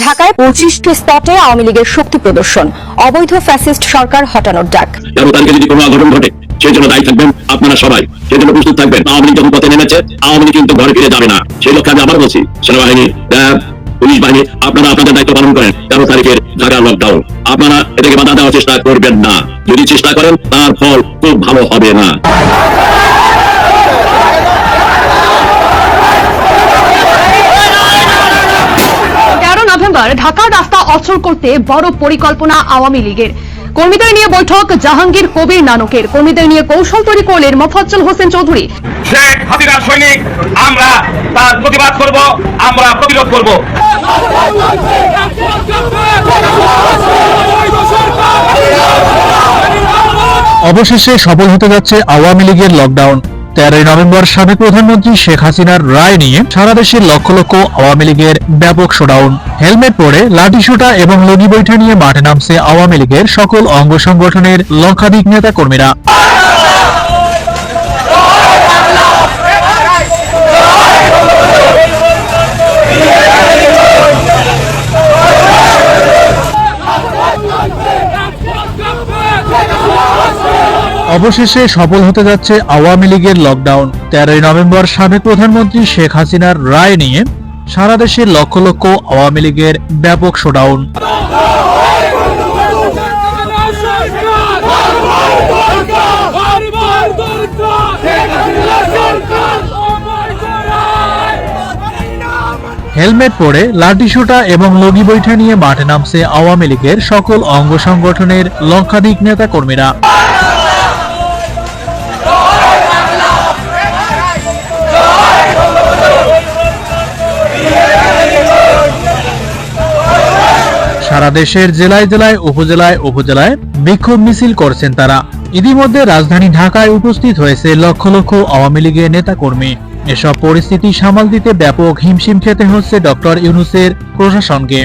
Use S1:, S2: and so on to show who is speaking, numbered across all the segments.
S1: ঢাকায় পঁচিশটি স্পটে আওয়ামী লীগের শক্তি প্রদর্শন, অবৈধ ফ্যাসিস্ট সরকার হটানোর ডাক।
S2: তেরো তারিখে যদি কোনো অঘটন ঘটে, সেই জন্য দায়ী থাকবেন আপনারা সবাই। সেই জন্য প্রস্তুত থাকবেন। আওয়ামী লীগ যখন পথে নেমেছে, আওয়ামী লীগ কিন্তু ঘরে ফিরে যাবে না। সেই লক্ষ্যে আমি আবার বলছি, সেনাবাহিনী পুলিশ বাহিনী, আপনারা আপনাদের দায়িত্ব পালন করেন। তেরো তারিখের ঢাকা লকডাউন আপনারা এটাকে বাধা দেওয়ার চেষ্টা করবেন না। যদি চেষ্টা করেন, তার ফল খুব ভালো হবে না।
S3: তেরো ঢাকার রাস্তা অচল করতে বড় পরিকল্পনা আওয়ামী লীগের। কর্মীদের নিয়ে বৈঠক জাহাঙ্গীর কবির নানকের। কর্মীদের নিয়ে কৌশল তৈরি করলেন মোফাজ্জল হোসেন চৌধুরী।
S4: শেখ হাসিনার সৈনিক আমরা তার প্রতিবাদ করব আমরা প্রতিরোধ করব।
S5: অবশেষে সফল হতে যাচ্ছে আওয়ামী লীগের লকডাউন তেরোই নভেম্বর সাবেক প্রধানমন্ত্রী শেখ হাসিনার রায় নিয়ে সারা দেশের লক্ষ লক্ষ আওয়ামী লীগের ব্যাপক শোডাউন। হেলমেট পরে লাঠি শোটা এবং লগি বৈঠা নিয়ে মাঠে নামছে আওয়ামী লীগের সকল অঙ্গ সংগঠনের লক্ষাধিক নেতা কর্মীরা অবশেষে সফল হতে যাচ্ছে আওয়ামী লীগের লকডাউন তেরোই নভেম্বর সাবেক প্রধানমন্ত্রী শেখ হাসিনার রায় নিয়ে সারা দেশের লক্ষ লক্ষ আওয়ামী লীগের ব্যাপক শোডাউন হেলমেট পরে লাঠিসোঁটা এবং লগি বৈঠা নিয়ে মাঠে নামছে আওয়ামী লীগের সকল অঙ্গ সংগঠনের লক্ষাধিক নেতা কর্মীরা সারা দেশের জেলায় জেলায়, উপজেলায় উপজেলায় বিক্ষোভ মিছিল করছেন তারা। ইতিমধ্যে রাজধানী ঢাকায় উপস্থিত হয়েছে লক্ষ লক্ষ আওয়ামী লীগের নেতাকর্মী। এসব পরিস্থিতি সামাল দিতে ব্যাপক হিমশিম খেতে হচ্ছে ডক্টর ইউনুসের প্রশাসনকে।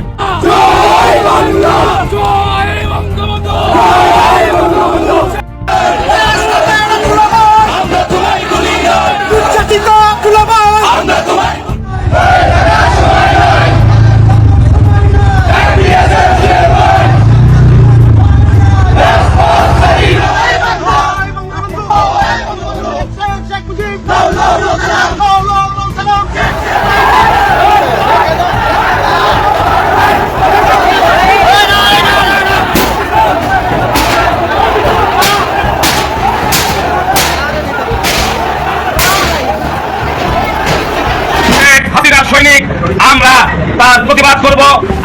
S4: আমরা তার প্রতিবাদ করব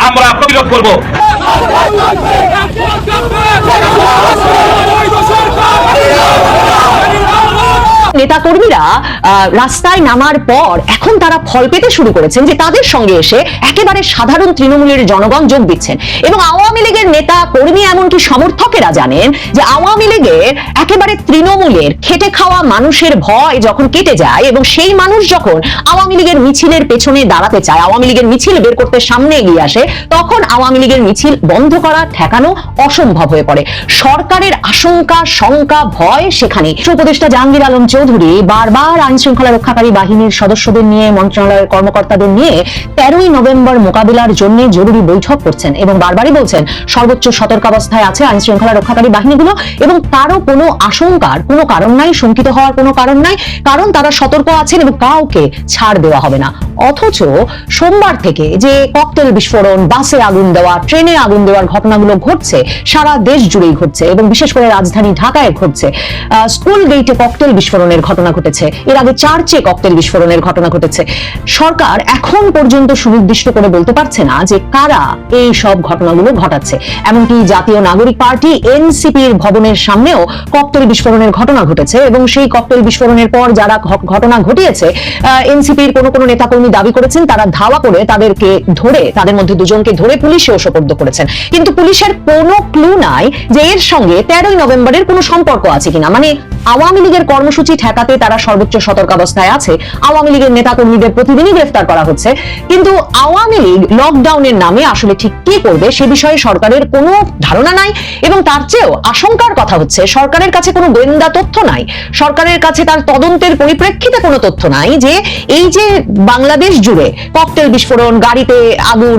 S4: আমরা প্রতিরোধ করব।
S3: নেতাকর্মীরা রাস্তায় নামার পর এখন তারা ফল পেতে শুরু করেছেন যে তাদের সঙ্গে এসে একেবারে সাধারণ তৃণমূলের জনগণ যোগ দিচ্ছেন। এবং আওয়ামী লীগের নেতা কর্মী এমনকি সমর্থকেরা জানেন যে আওয়ামী লীগের একেবারে তৃণমূলের খেটে খাওয়া মানুষের ভয় যখন কেটে যায় এবং সেই মানুষ যখন আওয়ামী লীগের মিছিলের পেছনে দাঁড়াতে চায়, আওয়ামী লীগের মিছিল বের করতে সামনে এগিয়ে আসে, তখন আওয়ামী লীগের মিছিল বন্ধ করা ঠেকানো অসম্ভব হয়ে পড়ে। সরকারের আশঙ্কা, শঙ্কা, ভয় সেখানে উপদেষ্টা জাহাঙ্গীর আলম চৌধুরী বারবার আইন শৃঙ্খলা রক্ষাকারী বাহিনীর সদস্যদের নিয়ে মন্ত্রণালয়ের কর্মকর্তাদের নিয়ে তেরোই নভেম্বর মোকাবিলার জন্য জরুরি বৈঠক করছেন এবং বারবারই বলছেন, সর্বোচ্চ সতর্কাবস্থায় আছে আইন শৃঙ্খলা রক্ষাকারী বাহিনীগুলো এবং তারও কোনো আশঙ্কার কোনো কারণ নাই, শঙ্কিত হওয়ার কোনো কারণ নাই, কারণ তারা সতর্ক আছেন এবং কাউকে ছাড় দেওয়া হবে না। অথচ সোমবার থেকে যে ককটেল বিস্ফোরণ, বাসে আগুন দেওয়া, ট্রেনে আগুন দেওয়ার ঘটনাগুলো ঘটছে, সারা দেশ জুড়েই ঘটছে এবং বিশেষ করে রাজধানী ঢাকায় ঘটছে। স্কুল গেইটে ককটেল বিস্ফোরণের ঘটনা ঘটেছে। এর আগে চার্চে ককটেল বিস্ফোরণের ঘটনা ঘটেছে। সরকার এখন পর্যন্ত সুনির্দিষ্ট করে বলতে পারছে না যে কারা এই সব ঘটনাগুলো ঘটাচ্ছে। এমনকি জাতীয় নাগরিক পার্টি এনসিপির ভবনের সামনেও ককটেল বিস্ফোরণের ঘটনা ঘটেছে এবং সেই ককটেল বিস্ফোরণের পর যারা ঘটনা ঘটিয়েছে এনসিপির কোনো কোনো নেতাকর্মী দাবি করেছেন, তারা ধাওয়া করে তাদেরকে ধরে, তাদের মধ্যে দুজনকে ধরে পুলিশেও সোপর্দ করেছেন। কিন্তু পুলিশের কোনো ক্লু নাই যে এর সঙ্গে তেরোই নভেম্বরের কোনো সম্পর্ক আছে কিনা। মানে আওয়ামী লীগের কর্মসূচি ঠেকাতে তারা সর্বোচ্চ সতর্কাবস্থায় আছে। আওয়ামী লীগের নেতাকর্মীদের প্রতিদিনই গ্রেফতার করা হচ্ছে। কিন্তু আওয়ামী লীগ লকডাউনের নামে আসলে ঠিক কি করবে সে বিষয়ে সরকারের কোনো ধারণা নাই এবং তার চেয়েও আশঙ্কার কথা হচ্ছে, সরকারের কাছে কোনো গোয়েন্দা তথ্য নাই। সরকারের কাছে তার তদন্তের পরিপ্রেক্ষিতে কোনো তথ্য নাই যে এই যে বাংলাদেশ জুড়ে ককটেল বিস্ফোরণ, গাড়িতে আগুন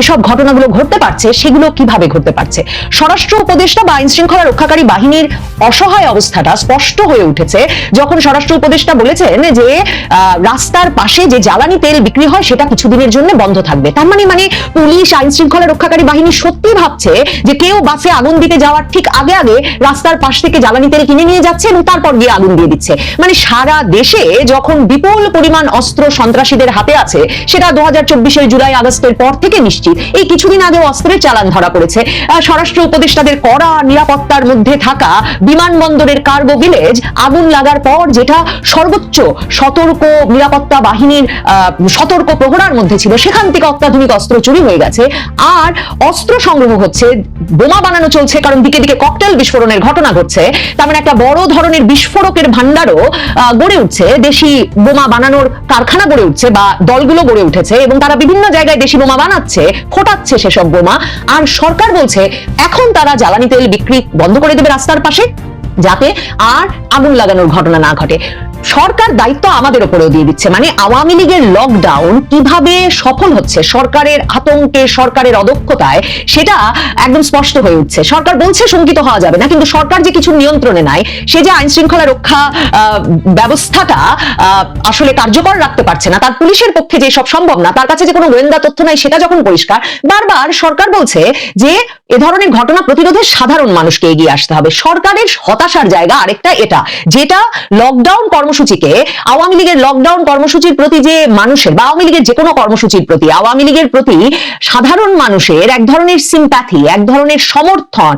S3: এসব ঘটনাগুলো ঘটতে পারছে, সেগুলো কীভাবে ঘটতে পারছে? স্বরাষ্ট্র উপদেষ্টা বা আইন শৃঙ্খলা রক্ষাকারী বাহিনীর অসহায় অবস্থাটা স্পষ্ট হয়ে উঠেছে। যখন স্বরাষ্ট্র উপদেষ্টা বলেছেন যে রাস্তার পাশে যে জ্বালানি তেল বিক্রি হয় সেটা কিছুদিনের জন্য বন্ধ থাকবে। তার মানে মানে পুলিশ আইন শৃঙ্খলা রক্ষাকারী বাহিনী সত্যি ভাবছে যে কেউ বাসে আগুন দিতে যাওয়ার ঠিক আগে আগে রাস্তার পাশ থেকে জ্বালানি তেল কিনে নিয়ে যাচ্ছে এবং তারপর গিয়ে আগুন দিয়ে দিচ্ছে। মানে সারা দেশে যখন বিপুল পরিমাণ অস্ত্র সন্ত্রাসীদের হাতে আছে, সেটা দু হাজার চব্বিশের জুলাই আগস্টের পর থেকে নিশ্চিত। এই কিছুদিন আগে অস্ত্রের চালান ধরা পড়েছে। স্বরাষ্ট্র উপদেষ্টাদের কড়া নিরাপত্তার মধ্যে থাকা বিমানবন্দরের কার্গো ভিলেজ আগুন লাগার পর যেটা সর্বোচ্চ সতর্ক নিরাপত্তা বাহিনীর সতর্ক প্রহরার মধ্যে ছিল, সেখান থেকে অত্যাধুনিক অস্ত্র চুরি হয়ে গেছে। আর অস্ত্র সংগ্রহ হচ্ছে, বোমা বানানো চলছে, কারণ দিকে দিকে ককটেল বিস্ফোরণের ঘটনা ঘটছে। তার মানে একটা বড় ধরনের বিস্ফোরকের ভান্ডারও গড়ে উঠছে। দেশি বোমা বানানোর কারখানা গড়ে উঠছে বা দলগুলো গড়ে উঠেছে এবং তারা বিভিন্ন জায়গায় দেশি বোমা বানাচ্ছে ফোটাচ্ছে সেসব বোমা। আর সরকার বলছে, এখন তারা জ্বালানি তেল বিক্রি বন্ধ করে দেবে রাস্তার পাশে। যাতে আর আগুন লাগানোর ঘটনা না ঘটে। সরকার দায়িত্ব আমাদের উপরেও দিয়ে দিচ্ছে। মানে আওয়ামী লীগের লকডাউন কীভাবে সফল হচ্ছে, সরকারের আতঙ্কে, সরকারের অদক্ষতায়, সেটা একদম স্পষ্ট হয়ে উঠছে। সরকার বলছে শঙ্কিত হওয়া যাবে না, কিন্তু সরকার যে কিছু নিয়ন্ত্রণে নাই, সে যে আইন শৃঙ্খলা রক্ষা ব্যবস্থাটা আসলে কার্যকর রাখতে পারছে না, তার পুলিশের পক্ষে যে সব সম্ভব না, তার কাছে যে কোনো গোয়েন্দা তথ্য নাই, সেটা যখন পরিষ্কার, বারবার সরকার বলছে যে এ ধরনের ঘটনা প্রতিরোধে সাধারণ মানুষকে এগিয়ে আসতে হবে। সরকারের হতাশার জায়গা আরেকটা এটা, যেটা লকডাউন কর্মসূচিকে আওয়ামী লীগের লকডাউন কর্মসূচির প্রতি যে মানুষের বা আওয়ামী লীগের যে কোনো কর্মসূচির প্রতি, আওয়ামী লীগের প্রতি সাধারণ মানুষের এক ধরনের সিম্প্যাথি এক ধরনের সমর্থন